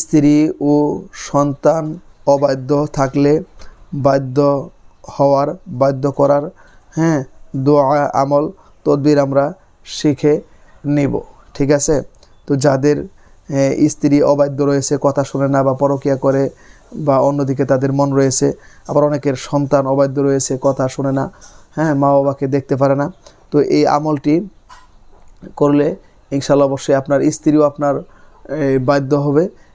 স্ত্রী ও সন্তান অবাধ্য থাকলে বাধ্য হওয়ার, বাধ্য করার হ্যাঁ দোয়া, আমল, তদবির আমরা শিখে নেব, ঠিক আছে? তো যাদের স্ত্রী অবাধ্য রয়েছে, কথা শুনে না বা পরকিয়া করে বা অন্যদিকে তাদের মন রয়েছে, আবার অনেকের সন্তান অবাধ্য রয়েছে, কথা শুনে না হ্যাঁ মা বাবাকে দেখতে পারে না, তো এই আমলটি করলে ইনশাল্লাহ অবশ্যই আপনার স্ত্রীও আপনার বাধ্য হবে।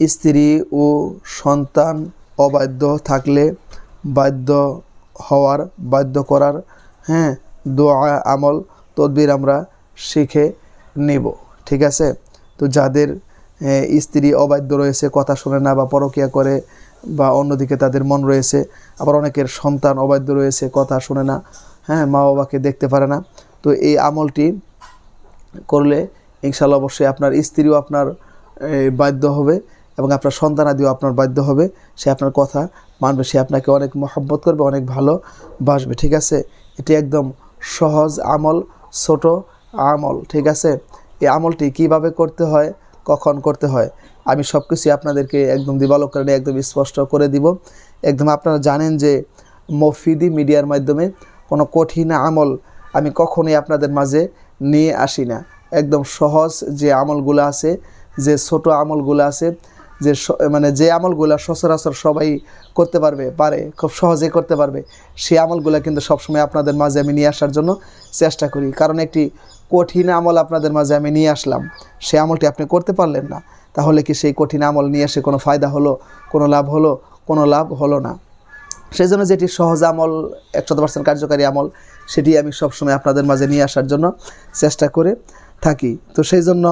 স্ত্রী ও সন্তান অবাধ্য থাকলে বাধ্য হওয়ার, বাধ্য করার হ্যাঁ দোয়া, আমল, তদবির আমরা শিখে নেব, ঠিক আছে? তো যাদের স্ত্রী অবাধ্য রয়েছে, কথা শুনে না বা পরকিয়া করে বা অন্যদিকে তাদের মন রয়েছে, আবার অনেকের সন্তান অবাধ্য রয়েছে, কথা শুনে না হ্যাঁ মা বাবাকে দেখতে পারে না, তো এই আমলটি করলে ইনশাল্লাহ অবশ্যই আপনার স্ত্রীও আপনার বাধ্য হবে। এবং আপনার সন্তানাদিও আপনার বাধ্য হবে। সে আপনার কথা মানবে, সে আপনাকে অনেক মহব্বত করবে, অনেক ভালো বাসবে, ঠিক আছে? এটি একদম সহজ আমল, ছোট আমল, ঠিক আছে? এই আমলটি কীভাবে করতে হয়, কখন করতে হয়, আমি সব কিছুই আপনাদেরকে একদম দিবালক করে একদম স্পষ্ট করে দিব। একদম আপনারা জানেন যে মফিদি মিডিয়ার মাধ্যমে কোনো কঠিন আমল আমি কখনোই আপনাদের মাঝে নিয়ে আসি না। একদম সহজ যে আমলগুলো আছে, যে ছোট আমলগুলো আছে যে মানে যে আমলগুলো সচরাচর সবাই করতে পারবে, পারে, খুব সহজে করতে পারবে, সেই আমলগুলো কিন্তু সবসময় আপনাদের মাঝে আমি নিয়ে আসার জন্য চেষ্টা করি। কারণ একটি কঠিন আমল আপনাদের মাঝে আমি নিয়ে আসলাম সেই আমলটি আপনি করতে পারলেন না, তাহলে কি সেই কঠিন আমল নিয়ে এসে কোনো ফায়দা হলো, কোনো লাভ হলো? কোনো লাভ হলো না। সেই জন্য যেটি সহজ আমল, একশত পার্সেন্ট কার্যকারী আমল, সেটি আমি সবসময় আপনাদের মাঝে নিয়ে আসার জন্য চেষ্টা করে থাকি। তো সেই জন্য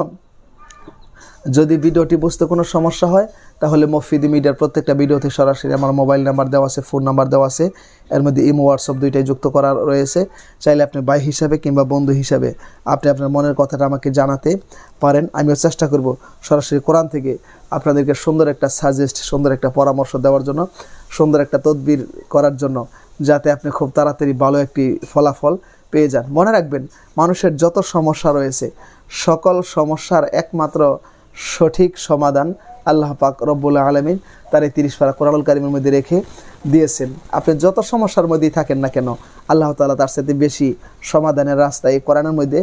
যদি ভিডিওটি বুঝতে কোনো সমস্যা হয়, তাহলে মফিদি মিডিয়ার প্রত্যেকটা ভিডিওতে সরাসরি আমার মোবাইল নাম্বার দেওয়া আছে, ফোন নাম্বার দেওয়া আছে। এর মধ্যে ইমো, হোয়াটসঅ্যাপ দুইটাই যুক্ত করা রয়েছে। চাইলে আপনি ভাই হিসাবে কিংবা বন্ধু হিসাবে আপনি আপনার মনের কথাটা আমাকে জানাতে পারেন। আমিও চেষ্টা করব সরাসরি কোরআন থেকে আপনাদেরকে সুন্দর একটা সাজেস্ট সুন্দর একটা পরামর্শ দেওয়ার জন্য, সুন্দর একটা তদবির করার জন্য, যাতে আপনি খুব তাড়াতাড়ি ভালো একটি ফলাফল পেয়ে যান। মনে রাখবেন, মানুষের যত সমস্যা রয়েছে, সকল সমস্যার একমাত্র সঠিক সমাধান আল্লাহ পাক রব্বুল আলমিন তার এই তিরিশ পারা কোরআনুল কারিমের মধ্যে রেখে দিয়েছেন। আপনি যত সমস্যার মধ্যেই থাকেন না কেন, আল্লাহ তালা তার সাথে বেশি সমাধানের রাস্তা এই কোরআনের মধ্যে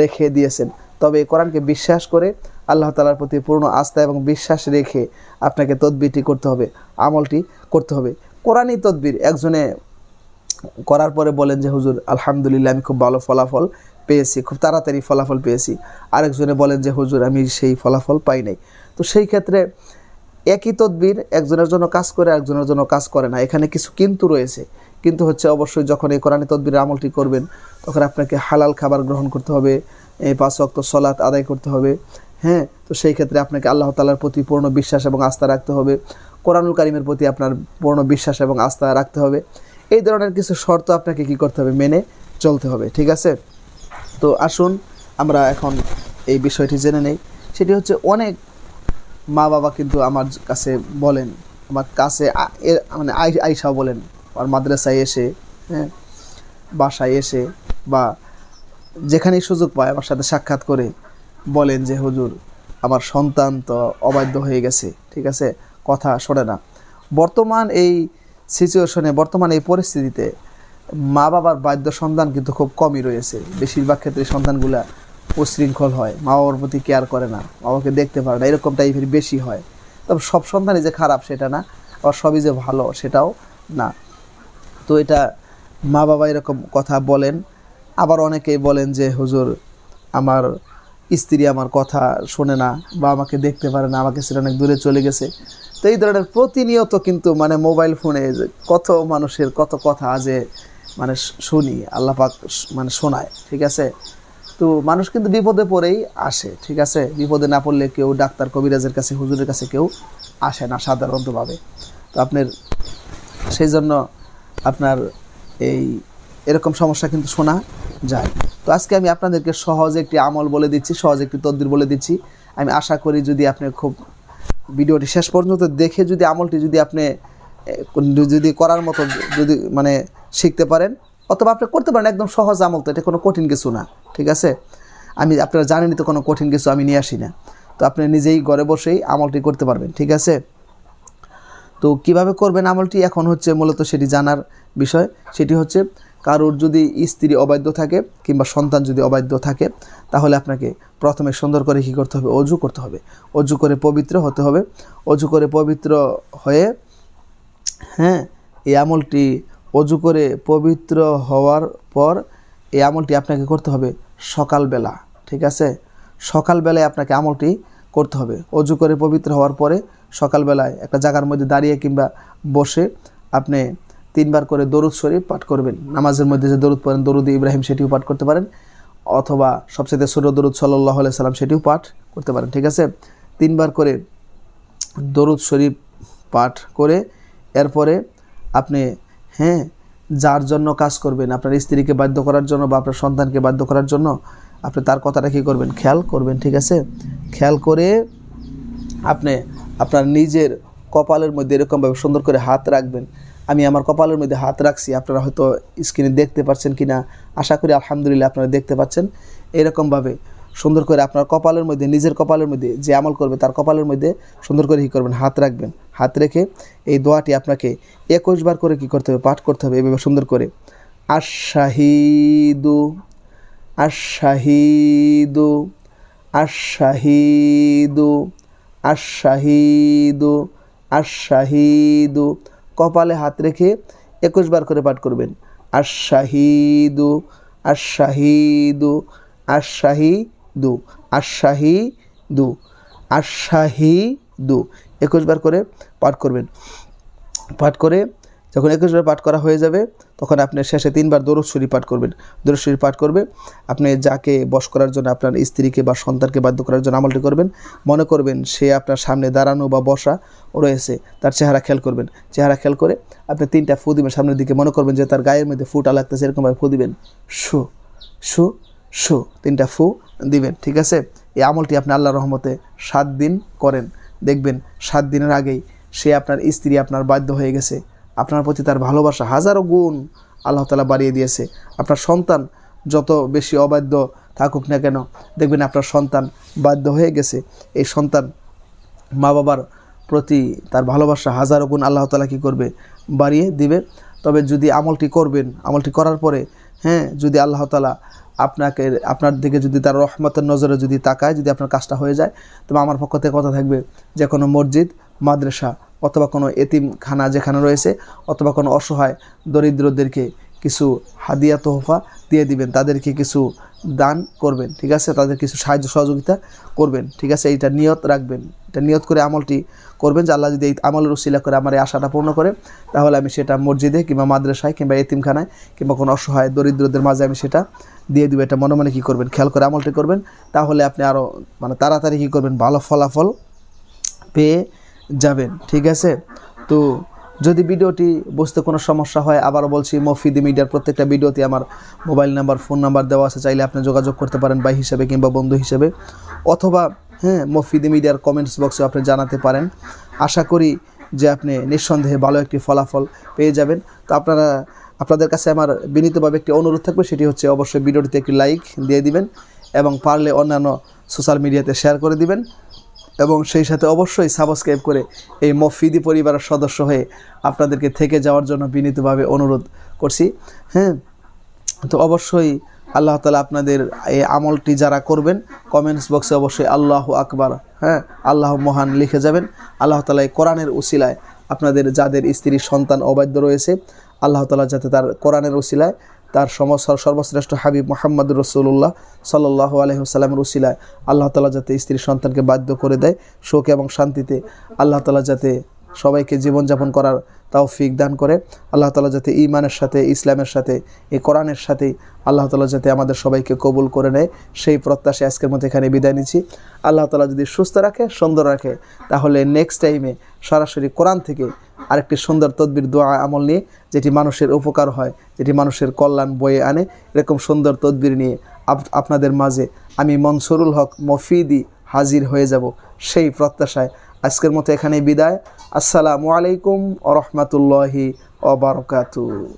রেখে দিয়েছেন। তবে এই কোরআনকে বিশ্বাস করে আল্লাহ তালার প্রতি পূর্ণ আস্থা এবং বিশ্বাস রেখে আপনাকে তদবিরটি করতে হবে, আমলটি করতে হবে। কোরআনই তদবির। একজনে করার পরে বলেন যে, হুজুর, আলহামদুলিল্লাহ, আমি খুব ভালো ফলাফল পেয়েছি, খুব তাড়াতাড়ি ফলাফল পেয়েছি। আরেকজনে বলেন যে, হুজুর, আমি সেই ফলাফল পাই নাই। তো সেই ক্ষেত্রে একই তদবির, একজনের জন্য কাজ করে একজনের জন্য কাজ করে না। এখানে কিছু কিন্তু রয়েছে। কিন্তু হচ্ছে অবশ্যই যখন এই কোরআনী তদবির আমলটি করবেন, তখন আপনাকে হালাল খাবার গ্রহণ করতে হবে এই পাঁচ ওয়াক্ত সলাৎ আদায় করতে হবে। হ্যাঁ তো সেই ক্ষেত্রে আপনাকে আল্লাহ তালার প্রতি পূর্ণ বিশ্বাস এবং আস্থা রাখতে হবে। কোরআনুল কারিমের প্রতি আপনার পূর্ণ বিশ্বাস এবং আস্থা রাখতে হবে। এই ধরনের কিছু শর্ত আপনাকে কি করতে হবে? মেনে চলতে হবে। ঠিক আছে? তো আসুন, আমরা এখন এই বিষয়টি জেনে নেই। সেটি হচ্ছে অনেক মা বাবা কিন্তু আমার কাছে বলেন, আমার কাছে মানে আই- আইসাও বলেন আর মাদ্রাসায় এসে হ্যাঁ বাসায় এসে বা যেখানেই সুযোগ পায় আমার সাথে সাক্ষাৎ করে বলেন যে, হুজুর, আমার সন্তান তো অবাধ্য হয়ে গেছে, ঠিক আছে? কথা শোনে না। বর্তমান এই সিচুয়েশনে বর্তমান এই পরিস্থিতিতে মা বাবার বাদ্য সন্তান কিন্তু খুব কমই রয়েছে। বেশিরভাগ ক্ষেত্রে সন্তানগুলা উশৃঙ্খল হয়। মা বাবার প্রতি কেয়ার করে না। বাবাকে দেখতে পারে না। এরকম টাইপের বেশি হয়। তবে সব সন্তানই যে খারাপ সেটা না, আবার সবই যে ভালো সেটাও না। তো এটা মা বাবা এরকম কথা বলেন। আবার অনেকেই বলেন যে, হুজুর, আমার স্ত্রী আমার কথা শোনে না বা আমাকে দেখতে পারে না, আমাকে সেটা অনেক দূরে চলে গেছে। তো এই ধরনের প্রতিনিয়ত কিন্তু মানে মোবাইল ফোনে কত মানুষের কত কথা যে মানে শুনি, আল্লাহ পাক শ- মানে শোনায়, ঠিক আছে? তো মানুষ কিন্তু বিপদে পড়েই আসে, ঠিক আছে? বিপদে না পড়লে কেউ ডাক্তার কবিরাজের কাছে, হুজুরের কাছে কেউ আসে না সাধারণতভাবে। তো আপনার, সেই জন্য আপনার এই এরকম সমস্যা কিন্তু শোনা যায়। তো আজকে আমি আপনাদেরকে সহজ একটি আমল বলে দিচ্ছি, সহজ একটি তদ্বির বলে দিচ্ছি। আমি আশা করি যদি আপনি খুব ভিডিওটি শেষ পর্যন্ত দেখে যদি আমলটি যদি আপনি যদি করার মতো যদি মানে শিখতে পারেন, অথবা আপনি করতে পারেন, একদম সহজ আমল তো, এটা কোনো কঠিন কিছু না, ঠিক আছে? আমি, আপনারা জানেনই তো কোনো কঠিন কিছু আমি নিয়ে আসি না। তো আপনি নিজেই ঘরে বসেই আমলটি করতে পারবেন, ঠিক আছে? তো কীভাবে করবেন আমলটি? এখন হচ্ছে মূলত সেটি জানার বিষয়। সেটি হচ্ছে কারোর যদি স্ত্রী অবাধ্য থাকে কিংবা সন্তান যদি অবাধ্য থাকে, তাহলে আপনাকে প্রথমে সুন্দর করে কী করতে হবে? অজু করতে হবে। অজু করে পবিত্র হতে হবে। অজু করে পবিত্র হয়ে হ্যাঁ এই আমলটি অজু করে পবিত্র হওয়ার পর এই আমলটি আপনাকে করতে হবে সকালবেলা, ঠিক আছে? সকালবেলায় আপনাকে আমলটি করতে হবে। অজু করে পবিত্র হওয়ার পরে সকালবেলায় একটা জায়গার মধ্যে দাঁড়িয়ে কিংবা বসে আপনি তিনবার করে দরুদ শরীফ পাঠ করবেন। নামাজের মধ্যে যে দরুদ পড়েন, দরুদ ইব্রাহিম সেটিও পাঠ করতে পারেন, অথবা সবচেয়ে ছোটো দরুদ সাল্লাহ সাল্লাম সেটিও পাঠ করতে পারেন, ঠিক আছে? তিনবার করে দরুদ শরীফ পাঠ করে এরপরে আপনি হ্যাঁ যার জন্য কাজ করবেন, আপনার স্ত্রীকে বাধ্য করার জন্য বা আপনার সন্তানকে বাধ্য করার জন্য আপনি তার কথাটা কী করবেন? খেয়াল করবেন, ঠিক আছে? খেয়াল করে আপনি আপনার নিজের কপালের মধ্যে এরকমভাবে সুন্দর করে হাত রাখবেন। আমি আমার কপালের মধ্যে হাত রাখছি। আপনারা হয়তো স্ক্রিনে দেখতে পাচ্ছেন কি না আশা করি আলহামদুলিল্লাহ আপনারা দেখতে পাচ্ছেন। এরকমভাবে সুন্দর করে আপনার কপালের মধ্যে, নিজের কপালের মধ্যে যে আমল করবে, তার কপালের মধ্যে সুন্দর করে কী করবেন? হাত রাখবেন। হাত রেখে এই দোয়াটি আপনাকে একুশ বার করে কী করতে হবে? পাঠ করতে হবে। এভাবে সুন্দর করে। আশাহিদু আশাহিদু আশাহিদু আশাহিদু আশাহিদু কপালে হাত রেখে একুশ বার করে পাঠ করবেন। আর শাহিদু আর শাহিদু আর শাহিদু আর শাহিদু আর শাহিদু একুশ বার করে পাঠ করবেন। পাঠ করে যখন একুশ বার পাঠ করা হয়ে যাবে, তখন আপনি শেষে তিনবার দরুদ শরীফ পাঠ করবেন। দরুদ শরীফ পাঠ করবে, আপনি যাকে বশ করার জন্য আপনার স্ত্রীকে বা সন্তানকে বাধ্য করার জন্য আমলটি করবেন, মনে করবেন সে আপনার সামনে দাঁড়ানো বা বসা রয়েছে, তার চেহারা খেয়াল করবেন। চেহারা খেয়াল করে আপনি তিনটা ফু দিবেন সামনের দিকে, মনে করবেন যে তার গায়ের মধ্যে ফুটা লাগতেছে, এরকমভাবে ফু দিবেন। শু শু শু তিনটা ফু দিবেন, ঠিক আছে? এই আমলটি আপনি আল্লাহ রহমতে সাত দিন করেন। দেখবেন সাত দিনের আগেই সে আপনার স্ত্রী আপনার বাধ্য হয়ে গেছে আপনার প্রতি তার ভালোবাসা হাজারো গুণ আল্লাহ তালা বাড়িয়ে দিয়েছে। আপনার সন্তান যত বেশি অবাধ্য থাকুক না কেন, দেখবেন আপনার সন্তান বাধ্য হয়ে গেছে। এই সন্তান মা বাবার প্রতি তার ভালোবাসা হাজারো গুণ আল্লাহ তালা কী করবে? বাড়িয়ে দিবে। তবে যদি আমলটি করবেন, আমলটি করার পরে হ্যাঁ যদি আল্লাহ তালা আপনাকে, আপনার দিকে যদি তার রহমতের নজরে যদি তাকায়, যদি আপনার কাজটা হয়ে যায়, তবে আমার পক্ষ থেকে কথা থাকবে যে কোনো মসজিদ, মাদ্রাসা অথবা কোনো এতিমখানা যেখানে রয়েছে, অথবা কোনো অসহায় দরিদ্রদেরকে কিছু হাদিয়া, তোহফা দিয়ে দিবেন, তাদেরকে কিছু দান করবেন, ঠিক আছে? তাদের কিছু সাহায্য, সহযোগিতা করবেন, ঠিক আছে? এইটা নিয়ত রাখবেন, এটা নিয়ত করে আমলটি করবেন যে আল্লাহ যদি এই আমলের উসিলা করে আমার এই আশাটা পূর্ণ করে, তাহলে আমি সেটা মসজিদে কিংবা মাদ্রাসায় কিংবা এতিমখানায় কিংবা কোনো অসহায় দরিদ্রদের মাঝে আমি সেটা দিয়ে দিব। এটা মনে মনে কী করবেন? খেয়াল করে আমলটি করবেন, তাহলে আপনি আরও মানে তাড়াতাড়ি কী করবেন? ভালো ফলাফল পেয়ে যাবেন, ঠিক আছে? তো যদি ভিডিওটি বুঝতে কোনো সমস্যা হয়, আবারও বলছি, মফিদি মিডিয়ার প্রত্যেকটা ভিডিওতে আমার মোবাইল নাম্বার, ফোন নাম্বার দেওয়া আছে, চাইলে আপনি যোগাযোগ করতে পারেন ভাই হিসেবে কিংবা বন্ধু হিসেবে। অথবা হ্যাঁ মফিদি মিডিয়ার কমেন্টস বক্সে আপনি জানাতে পারেন। আশা করি যে আপনি নিঃসন্দেহে ভালো একটি ফলাফল পেয়ে যাবেন। তো আপনারা, আপনাদের কাছে আমার বিনীতভাবে একটি অনুরোধ থাকবে, সেটি হচ্ছে অবশ্যই ভিডিওটিতে একটি লাইক দিয়ে দিবেন এবং পারলে অন্যান্য সোশ্যাল মিডিয়াতে শেয়ার করে দিবেন। এবং সেই সাথে অবশ্যই সাবস্ক্রাইব করে এই মফিদি পরিবারের সদস্য হয়ে আপনাদেরকে থেকে যাওয়ার জন্য বিনীতভাবে অনুরোধ করছি। হ্যাঁ তো অবশ্যই আল্লাহ তালা আপনাদের এই আমলটি যারা করবেন কমেন্টস বক্সে অবশ্যই আল্লাহ আকবার হ্যাঁ আল্লাহ মহান লিখে যাবেন। আল্লাহ তালা এই কোরআনের উসিলায় আপনাদের যাদের স্ত্রীর সন্তান অবাধ্য রয়েছে, আল্লাহ তালা যাতে তার কোরআনের উসিলায় তার সমস্ত সর্বশ্রেষ্ঠ হাবিব মোহাম্মদ রসুল্লাহ সাল্লাহ আলহিহাস্লামের উসিলায় আল্লাহ তালা যাতে স্ত্রীর সন্তানকে বাধ্য করে দেয় শোক এবং শান্তিতে, আল্লাহ তালা যাতে সবাইকে জীবনযাপন করার তাও ফিক দান করে, আল্লাহ তালা যাতে ইমানের সাথে, ইসলামের সাথে, এই কোরআনের সাথে আল্লাহ তালা যাতে আমাদের সবাইকে কবুল করে নেয়। সেই প্রত্যাশে আজকের মতো এখানে বিদায় নিচ্ছি। আল্লাহ তালা যদি সুস্থ রাখে, সুন্দর রাখে, তাহলে নেক্সট টাইমে সরাসরি কোরআন থেকে আরেকটি সুন্দর তদবির, দোয়া, আমল নিয়ে যেটি মানুষের উপকার হয়, যেটি মানুষের কল্যাণ বয়ে আনে, এরকম সুন্দর তদবির নিয়ে আপ- আপনাদের মাঝে আমি মনসুরুল হক মফিদি হাজির হয়ে যাব সেই প্রত্যাশায়। আজকের মতো এখানে বিদায়। আসসালামু আলাইকুম ও রহমতুল্লাহি ওবরকাতু